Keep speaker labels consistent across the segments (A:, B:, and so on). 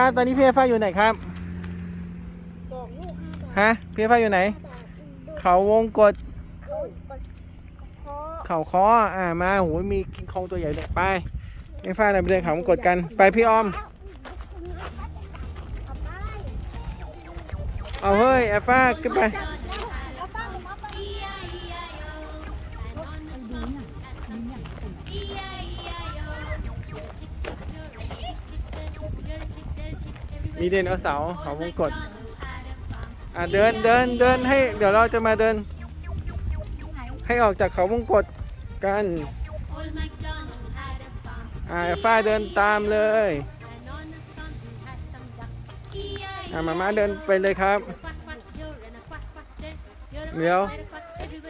A: ครับตอนนี้พี่เอฟ้าอยู่ไหนครับ
B: สองลูกห้าบาท
A: ฮะพี่เอฟ้าอยู่ไหน
B: ห้าบาทดู
A: เขาวงกด
B: โอ้ยปัดคอ
A: เขาคออ่ามาโหมีคิงคองตัวใหญ่เลยไปพี่เอฟ้าเราไปเดินเขาวงกดกันไปพี่ออม
B: เอาไป
A: เอาเฮ้ยเอฟ้าขึ้นไป
B: มี
A: เดนเอาเสาร์เขาวงกดอ่าเดินเดินเดินให้เดี๋ยวเราจะมาเดิน ให้ออกจากเขาวงกดกันอ่าเอฟ้าเดินตามเลยอ่ามาม่าเดินไปเลยครับเดี๋ยว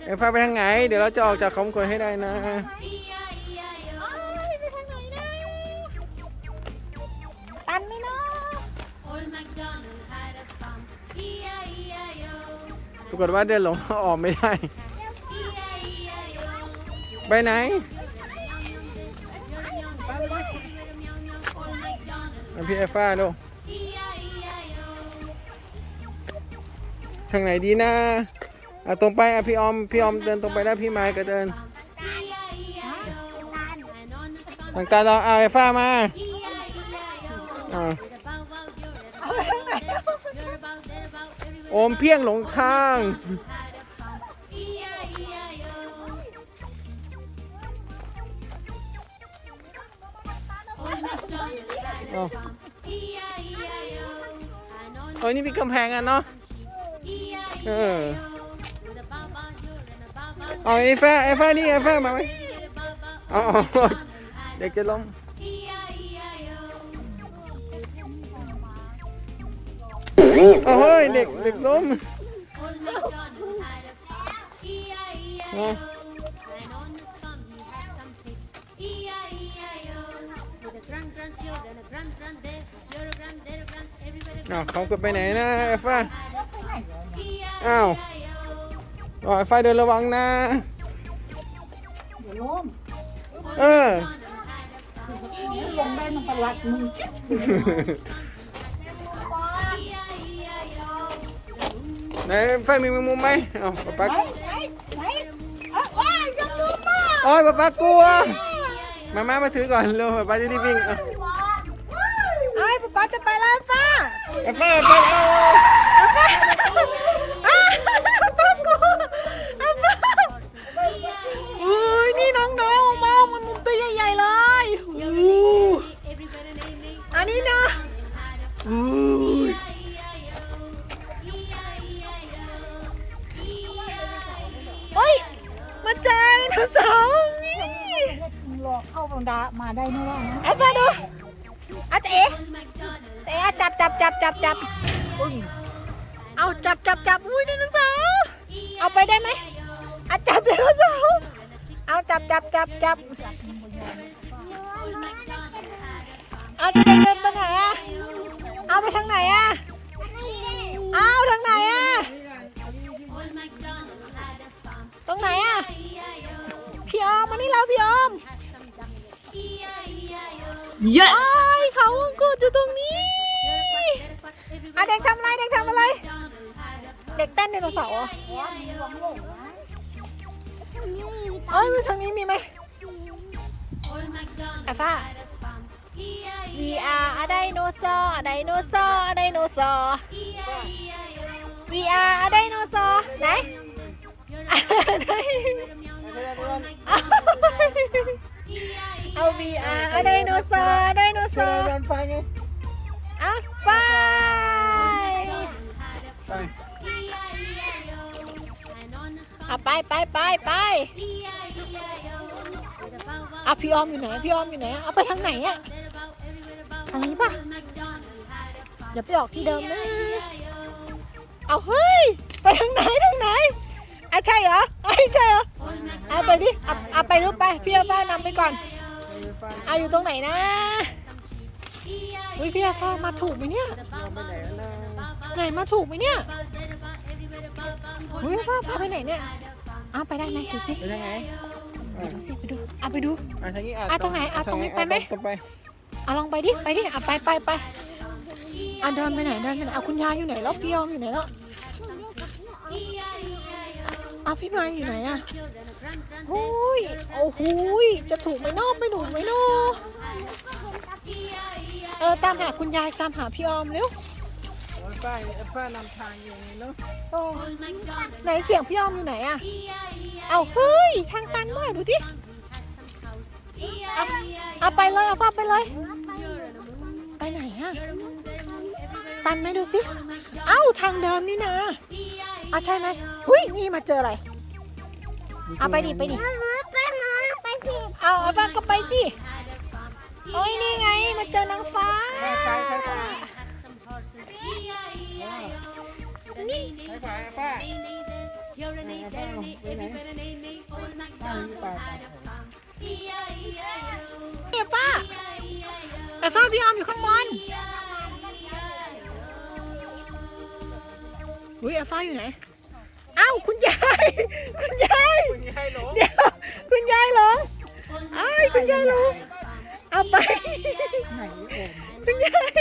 A: เอฟ้าไปทางไหน เดี๋ยวเราจะออกจากเขาวงกดให้ได้นะ รากฏว่าเดินหลงออกไม่ได้ ไปไหนมาพี่เอฟ้าดูทางไหนดีนะอะตรงไปอะพี่ออม พี่ออมเดินตรงไปแล้วพี่ไม้ก็เดินทางตาเราเอาเอฟ้ามาอ่า
B: เอา
A: อมเพียงหลงทางเอาเฮ้ยนี่มีกำแพงอะเนาะ เออ เอาไอ้แฟไอ้แฟนี่ไอ้แฟมาไหมเอาเอาเด็กจะล้ม โอ้ยเด็กเด็กล้มเอาอ้าวเขาก็ไปไหนนะไอ้ฟ้าอ้าวอ๋อไอ้ฟ้าเดินระวังนะ
B: เดี๋ยวล้ม
A: เออ
B: ลงได้มันประวัติมึง
A: ไหนไฟมีแมงมุมไหมเอาป๊าป๊า
B: ไหนไหนไหนเอาโอ้ยยังลืมมา
A: โอ้ยป๊าป๊ากลัว มามามาถือก่อนเร็วป๊าป๊าจะได้วิ่งเอา
B: ไอ้ป๊าป๊าจะไปแล้วป้า
A: ไอ้ฟ้าไปเอา
B: เอาป้าอ้า จั
C: บ
B: จับจับจับเอาจะเดินเดินไปไหนอะเอาไปทางไหนอะเอาทางไหนอะตรงไหนอะพี่ออมมานี่เราพี่ออม
C: yes
B: ไอ้เขาวงกดอยู่ตรงนี้อะเด็กทำอะไรเด็กทำอะไร เด็กเต้นไดโนเสาร์ เอ้ยทางนี้มีไหมอ้ฟ้า VR อะไดโนเสาร์อะไดโนเสาร์อะไดโนเสาร์ VR อะไดโนเสาร์ไหนเอา VR อะไดโนเสาร์อะไดโนเสาร์
A: ไปไปไป
B: ไปอะพี่ออมอยู่ไหนพี่ออมอยู่ไหนเอาไปทางไหนอะทางนี้ป่ะอย่าไปออกที่เดิมนะเอาเฮ้ยไปทางไหนทางไหนอะใช่เหรอไอ้ใช่เหรอเอาไปดิอะอะไปรูปไปพี่อาฟ้านำไปก่อนอะอยู่ตรงไหนนะอุ้ยพี่อาฟ้ามาถูกไหมเนี่ย
A: ไปไหนแล้วนะ
B: ไหนมาถูกไหมเนี่ยอุ้ยอาฟ้าพาไปไหนเนี่ย อ้าวไปได้ไหมดูสิ
A: ไปทางไหนอะ
B: ดูสิไปดูเอาไปดู
A: อะทางนี้อะ
B: อะตรงไหนอะตรงนี้ไปไหม
A: ตรงไป
B: เอาลองไปดิไปดิอะไปไปไปอะเดินไปไหนเดินไปไหนเอาคุณยายอยู่ไหนแล้วพี่ออมอยู่ไหนแล้วเอาพี่มาอยู่ไหนอะโอ้ยโอ้โหยจะถูกไหมเนอะไม่ถูกไหมเนอะเออตามหาคุณยายตามหาพี่ออมเร็ว
A: โอ้ย ป้าป้านำทางเองเนาะ
B: โอ้ไหนเสียงพี่ออมอยู่ไหนอะเอาเฮ้ยทางตันมากดูสิเอาเอาไปเลยเอาป้าไปเลย ไปไหนอะตันไหมดูสิ เอ้าทางเดิมนี่นะอะใช่ไหมหุ้ยนี่มาเจออะไร เอาไปดิไปดิเอาเอาป้าก็ไปดิโอ้ยนี่ไงมาเจอนางฟ้า
A: ไปไปไปไปไปไปป้าไปไหนป้าอยู่ป่า
B: เนี่ยป้าแต่ฟ้าพี่ออมอยู่ข้างบนอุ้ยไอาฟ้าอยู่ไหนเอ้าคุณยาย คุณยาย
A: คุณยายหลง
B: เดี๋ยวคุณยายหลงไอ้ายคุณยายหลงเอาไป
C: ไหน
B: คุณยาย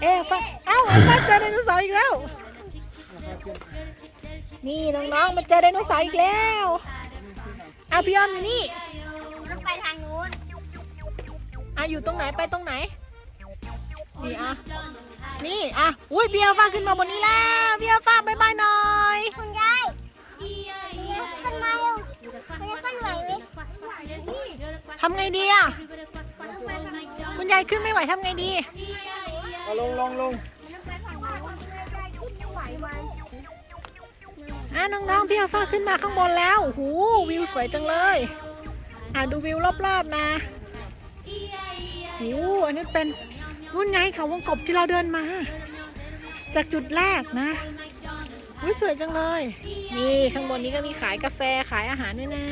B: เอ๊ะฟ้าเอ้าอาฟ้าเจอไดโนเสาร์อีกแล้ว นี่น้องๆมาเจอไดโนเสาร์อีกแล้วเอาพี่ออมอยู่นี่
D: ต้องไปทางนู้น
B: อะอยู่ตรงไหนไปตรงไหน นี่อะ นี่อะ อุ้ยเบียร์ฟ้าขึ้นมาบนนี้แล้วเบียร์ฟ้าบายบายหน่อย
D: คุณยายคุณยายขึ้นมาเร็วคุณยายขึ้นไหวไหม
B: ทำไงดีอะ คุณยายขึ้นไม่ไหวทำไงดี
A: เอาลงลงลง
D: ต้องไปฝั่งนู้นคุณยายขึ้นไม่ไหววัน
B: อะน้องๆพี่อัลฟาขึ้นมาข้างบนแล้วโอ้โหวิวสวยจังเลย อะดูวิวรอบๆนะโอ้อันนี้เป็นนู่นไงเขาวงกบที่เราเดินมา จากจุดแรกนะอุ้ยสวยจังเลย นี่ข้างบนนี้ก็มีขายกาแฟขายอาหารด้วยนะ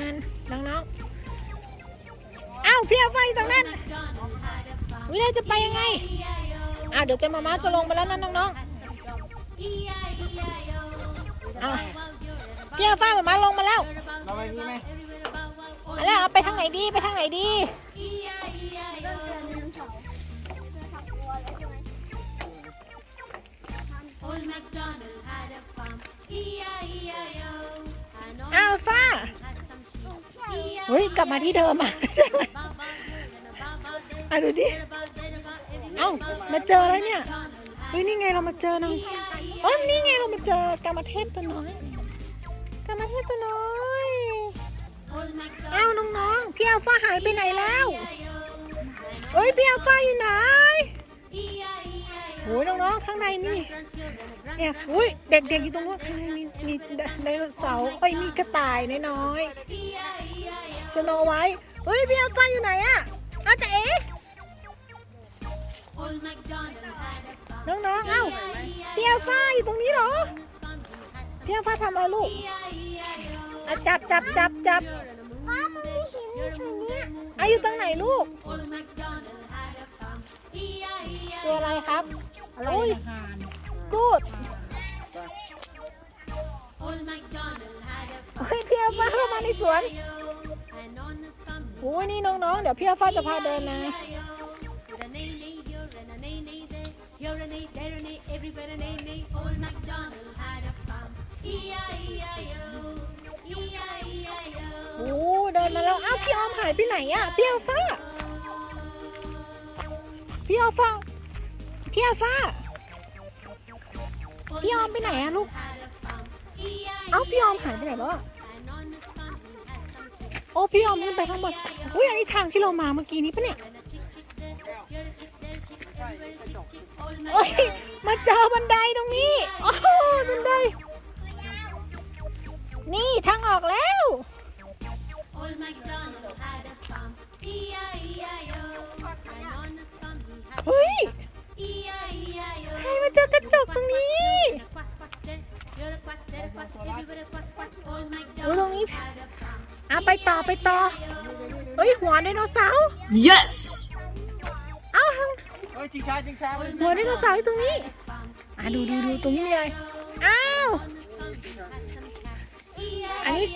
B: น้องๆอ้าวพี่อัลฟาอยู่ตรงนั้นวิเราจะไปยังไง อะเดี๋ยวเจะมามาจะลงไปแล้วนะน้องๆอะพี่อัลฟามามาลงมาแล้ว
A: เราไปนี่ไหม
B: มาแล้วเอาไปทางไหนดีไปทางไหนดีอ้าวฟ้าเฮ้ยกลับมาที่เดิมอะอะดูดิ เอ้ามาเจอแล้วเนี่ยเฮ้ยนี่ไงเรามาเจอน้องเอ้ยนี่ไงเรามาเจอกามเทพตัวน้อยกามเทพตัวน้อยเอ้าน้องๆพี่อัลฟ้าหายไปไหนแล้วเอ้ยพี่อัลฟ้าอยู่ไหนโอ้ยน้องๆข้างในนี่เนี่ยอุ้ยเด็กๆอยู่ตรงนู้นข้างในมีมีไดโนเสาร์เอ้ยมีกระต่ายน้อยๆสโนไว้เฮ้ยพี่อัลฟาอยู่ไหนอะเอาจะเอ๋ น้องๆ เอ้าพี่อัลฟาอยู่ตรงนี้เหรอพี่อัลฟาทำอะไรลูกอะจับจับจับจับ
D: ว้ามันมีหินอยู่ตรงเนี้ย
B: อะอยู่ตรงไหนลูก ตัวอะไรครับ
C: อะไร
B: อุ้ย
C: อาหาร
B: กูดเฮ้ยพี่อัลฟาเข้ามาในสวนโอ้ยนี่น้องๆ เดี๋ยวพี่อัลฟาจะพาเดินนะ โอ้เดินมาแล้วอ้าวพี่ออมหายไปไหนอะพี่อัลฟาพี่อัลฟาพี่อัลฟา พี่ออมไปไหนอะลูก เอ้าพี่ออมหายไปไหนแล้วอะโอ้พี่ออมขึ้นไปข้างบนอุ้ยอันนี้ทางที่เรามาเมื่อกี้นี้ปะเนี่ย โอ้ยมาเจอบันไดตรงนี้ เฮ้ยจิง
A: ช้าจิงช้าไป
B: หัวไดโนเสาร์อยู่ตรงนี้อะดูดูดูตรงนี้มีอะไรอ้าวอันนี้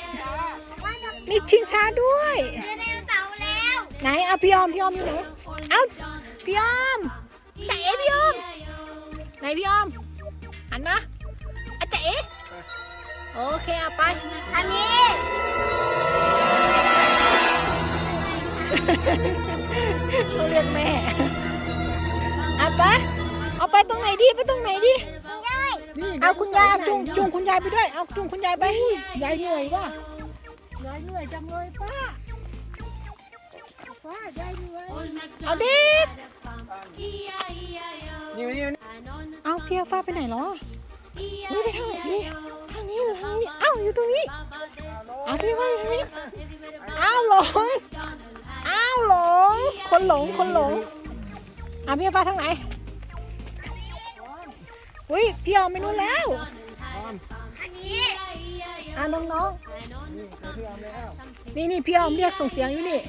B: มีชิงช้าด้วย
D: เจอไดโนเสาร์แล้ว
B: ไหนเอาพี่ออมพี่ออมอยู่ไหนเอ้าพี่ออมพี่อ้อมหันมาอาเจ๊โอเคเอาไป
D: อันนี้
B: เขาเรียกแม่ เอาไปเอาไปตรงไหนดีไปตรงไหนดี
C: นี่
B: เอาคุณยายเอาจุงจุงคุณยายไปด้วย เอาจุงคุณยายไป
C: ยายเหนื่อยว่ะยายเหนื่อยจังเลยป้า ป้ายายเหนื่อย
B: เอาเด็ก
A: นี่นี่นี่
B: เอาเพียฟ้าไปไหนเหรอนี่ไปทางไหนนี่ทางนี้หรือทางนี้ เอ้าอยู่ตรงนี้ เอาเพียฟ้าอยู่ทางนี้ อ้าวหลง อ้าวหลง คนหลง คนหลงเอาเพียฟ้าทางไหน อุ้ยพี่ออมไปนู่นแล้ว
D: อันนี้
B: อะน้องๆ นี่นี่พี่ออมเรียกส่งเสียงอยู่นี่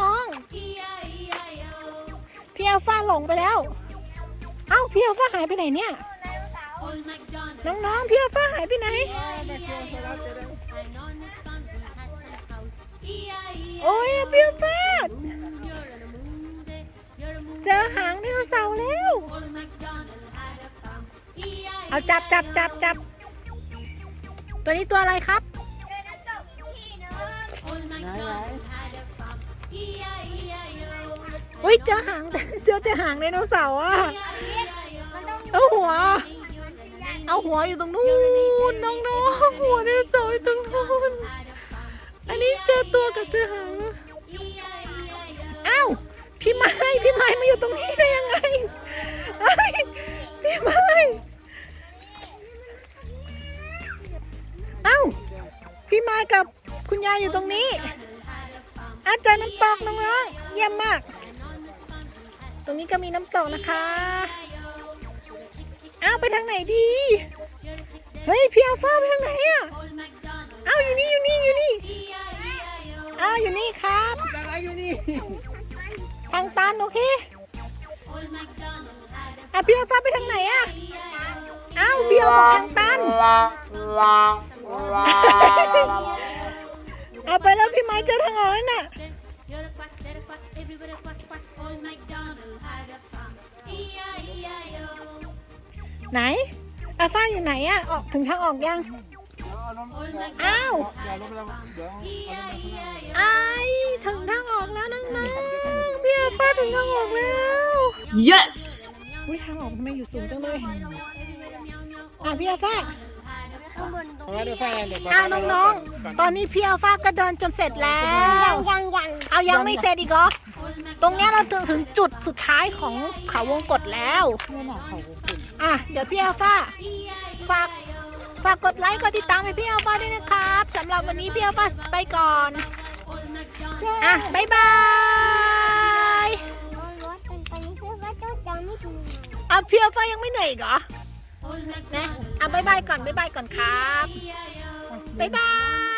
B: น้องๆ พี่อัลฟาหลงไปแล้ว เอ้าพี่อัลฟาหายไปไหนเนี่ย น้องๆ พี่อัลฟาหายไปไหน โอ้ยพี่อัลฟาเจอหางไดโนเสาร์แล้ว เอาจับจับจับจับตัวนี้ตัวอะไรครับอุ้ยเจอหางเจอแต่หางไดโนเสาร์อะเอาหัว เอาหัวอยู่ตรงนู้นน้องๆหัวไดโนเสาร์อยู่ตรงนู้น อันนี้เจอตัวกับเจอหางอ้าวพี่ไม้พี่ไม้มาอยู่ตรงนี้ได้ยังไงพี่ไม้เอ้าพี่ไม้กับคุณยายอยู่ตรงนี้ อาเจารย์น้ำตกน้องๆเยี่ยมมาก ตรงนี้ก็มีน้ำตกนะคะอ้าวไปทางไหนดีเฮ้ยพี่อัลฟ้าไปทางไหนอะอ้าวอยู่นี่อยู่นี่อยู่นี่ อ้าวอยู่นี่ครับ
A: อะไรอยู่นี่
B: ทางตันโอเคอะพี่เอาฟ้าไปทางไหนอะอ้าวพี่เอาบอกทางตันเอาไปแล้วพี่ไม้เจอทางออกแล้วน่ะไหนอาฟ้าอยู่ไหนอะออกถึงทางออกยัง อ้าว
A: อย่าลงไปแล้วเดี๋ยวเอาลงไปข้างล่าง
B: ไอายถึงทางออกแล้วน้องๆพี่อาฟ้าถึงทางออกแล้ว
E: Yes!
B: อุ้ยทางออกทำไมอยู่สูงจังเลยอะพี่อาฟ้า
D: ข้างบนตรง
A: เอาไว้ดูไฟเดี๋ยวก่
B: อ้าวน้องๆ ตอนนี้พี่อัลฟาก็เดินจนเสร็จแล้ว
D: ยังยัง
B: เอายังไม่เสร็จอีกเหรอ ตรงเนี้ยเราถึงถึงจุดสุดท้ายของเขาวงกตแล้ว
C: นี่น่ะเขาคุณ
B: อะเดี๋ยวพี่อัลฟาฝาก ฝากกดไลค์กดติดตามให้พี่อัลฟาด้วยนะครับสำหรับวันนี้พี่อัลฟาไปก่อน อะบ๊ายบาย
D: เป็นไปเพื่อาเจ้าจำไม่ถูก
B: อะพี่อัลฟายังไม่เหนื่อยอีกเหรอนะอะบ๊ายบายก่อนบ๊ายบายก่อนครับบ๊ายบาย